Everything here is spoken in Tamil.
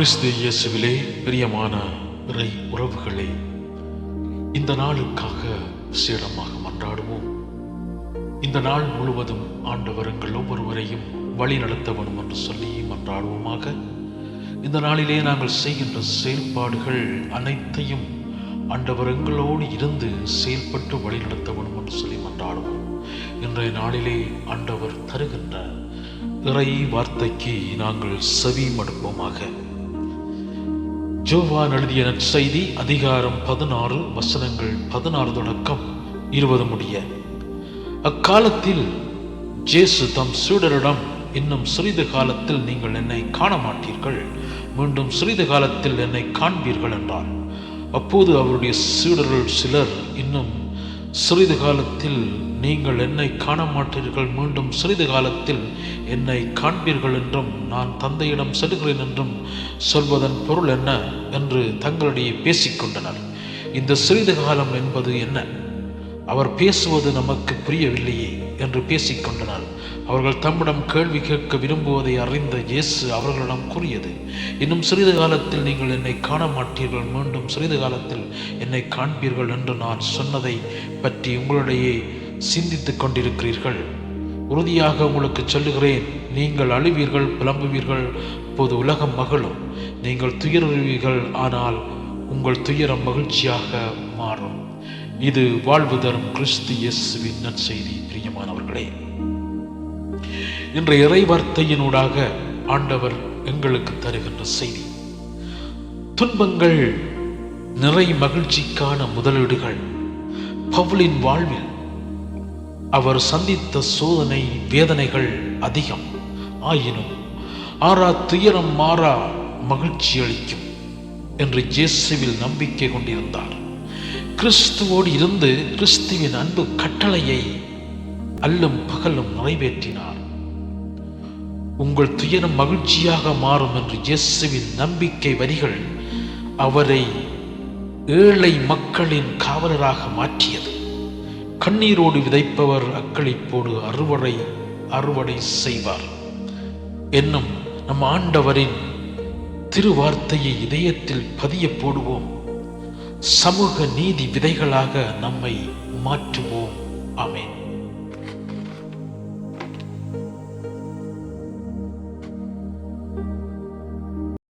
கிறிஸ்து இயேசுவிலே பிரியமான இறை உறவுகளே இந்த நாளுக்காக விசேடமாக மன்றாடுவோம். இந்த நாள் முழுவதும் ஆண்டவரங்கள் ஒவ்வொருவரையும் வழி நடத்த வேண்டும் என்று சொல்லி மன்றாடுவோமாக. இந்த நாளிலே நாங்கள் செய்கின்ற செயல்பாடுகள் அனைத்தையும் ஆண்டவரங்களோடு இருந்து செயல்பட்டு வழி நடத்த வேண்டும் என்று சொல்லி மன்றாடுவோம். இன்றைய நாளிலே ஆண்டவர் தருகின்ற இறை வார்த்தைக்கு நாங்கள் செவி மடுப்போமாக ஜோவான் எழுதிய நற்செய்தி அதிகாரம் பதினாறு வசனங்கள் பதினாறு தொடக்கம். இருபது முடிய. அக்காலத்தில் ஜேசு தம் சீடரிடம் இன்னும் சிறிது காலத்தில் நீங்கள் என்னை காண மாட்டீர்கள் மீண்டும் சிறிது காலத்தில் என்னை காண்பீர்கள் என்றார். அப்போது அவருடைய சீடர்கள் சிலர் இன்னும் சிறிது காலத்தில் நீங்கள் என்னை காண மாட்டீர்கள் மீண்டும் சிறிது காலத்தில் என்னை காண்பீர்கள் என்றும் நான் தந்தையிடம் செல்கிறேன் என்றும் சொல்வதன் பொருள் என்ன? என்று தங்களிடையே பேசிக்கொண்டனர் இந்த சிறிது காலம் என்பது என்ன? அவர் பேசுவது நமக்கு புரியவில்லையே என்று பேசிக்கொண்டனர் அவர்கள் தம்மிடம் கேள்வி கேட்க விரும்புவதை அறிந்த இயேசு அவர்களிடம் கூறியது இன்னும் சிறிது காலத்தில் நீங்கள் என்னை காண மாட்டீர்கள் மீண்டும் சிறிது காலத்தில் என்னை காண்பீர்கள் என்று நான் சொன்னதை பற்றி உங்களிடையே சிந்தித்துக் கொண்டிருக்கிறீர்கள். உறுதியாக உங்களுக்கு சொல்லுகிறேன் நீங்கள் அழுவீர்கள் புலம்புவீர்கள் இப்போது உலகம் மகளும் நீங்கள் துயருவீர்கள் ஆனால் உங்கள் துயரம் மகிழ்ச்சியாக மாறும். இது வாழ்வு தரும் கிறிஸ்து இயேசுவின் நற்செய்தி பிரியமானவர்களே. இன்றைய இறை வார்த்தையினூடாக ஆண்டவர் எங்களுக்கு தருகின்ற செய்தி. துன்பங்கள் நிறை மகிழ்ச்சிக்கான முதலீடுகள். பவுலின் வாழ்வில் அவர் சந்தித்த சோதனை வேதனைகள் அதிகம். ஆயினும் ஆறா துயரம் மாறா மகிழ்ச்சி அளிக்கும் என்று ஜேசுவில் நம்பிக்கை கொண்டிருந்தார். கிறிஸ்துவோடு இருந்து கிறிஸ்துவின் அன்பு கட்டளையை அல்லும் பகலும் நிறைவேற்றினார். உங்கள் துயரம் மகிழ்ச்சியாக மாறும் என்று இயேசுவின் நம்பிக்கை வரிகள் அவரை ஏழை மக்களின் காவலராக மாற்றியது. கண்ணீரோடு விதைப்பவர் அக்களிப்போடு அறுவடை அறுவடை செய்வார். என்னும் நம் ஆண்டவரின் திருவார்த்தையை இதயத்தில் பதிய போடுவோம். சமூக நீதி விதைகளாக நம்மை மாற்றுவோம். அமேன்